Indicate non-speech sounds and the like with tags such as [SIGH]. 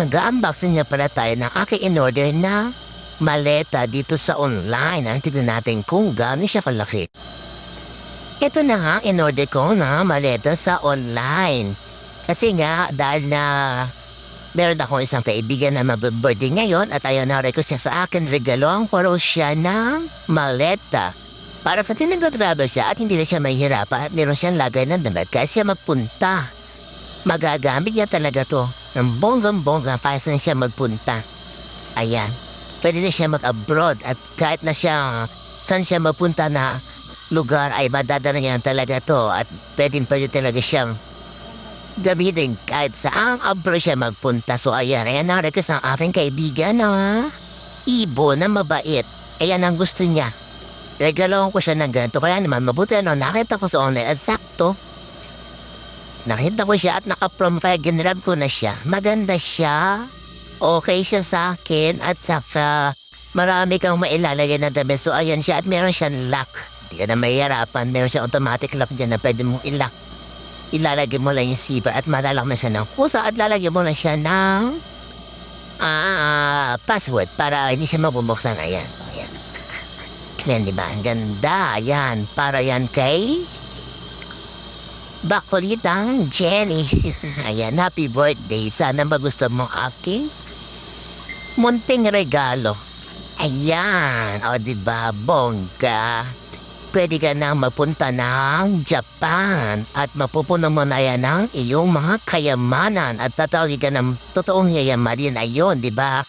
Mag-unboxing niya pala tayo ng aking in-order na maleta dito sa online. Ang tignan natin kung gaano siya kalaki. Ito na nga, in-order ko na maleta sa online. Kasi nga, dahil na meron akong isang kaibigan na mabibirthday ngayon at ayaw na request siya sa akin, regalo ko raw siya ng maleta. Para sa tinag-travel siya at hindi na siya mahihirapan at meron siyang lagay ng damit kaya siya magpunta. Magagamit niya talaga to ng bonggang-bongga para saan siya magpunta. Ayan. Pwede na siya mag-abroad at kahit na siya saan siya magpunta na lugar ay madadala niya talaga to at pwedeng pwede talaga siyang gamitin kahit saan abroad siya magpunta. So ayan, ayan ang request ng aking kaibigan na ibo na mabait. Ayan ang gusto niya. Regaloan ko siya ng ganito. Kaya naman, mabuti ano, nakita ko sa online at sakto. Nakita ko siya at naka-profile, ginrab ko na siya. Maganda siya. Okay siya sa akin at saka marami kang mailalagay na damit. So ayan siya at meron siyang lock. Hindi ka na mahihirapan. Meron siyang automatic lock dyan na pwede mong ilock. Ilalagay mo lang yung zipper at malalak na siya ng pusa at lalagyan mo na siya ng ah, password para hindi siya mabubuksan. Ayan. Ayan. Yan, di ba? Ang ganda. Ayan. Para yan kay... Bakulitang Jenny. [LAUGHS] Ayan, happy birthday. Sana magusto mo aking munting regalo. Ayan. O, di ba? Bongga. Pwede ka na mapunta ng Japan at mapupuno mo na yan ng iyong mga kayamanan at tatawag ka ng totoong yayamanin. Ayun, di ba?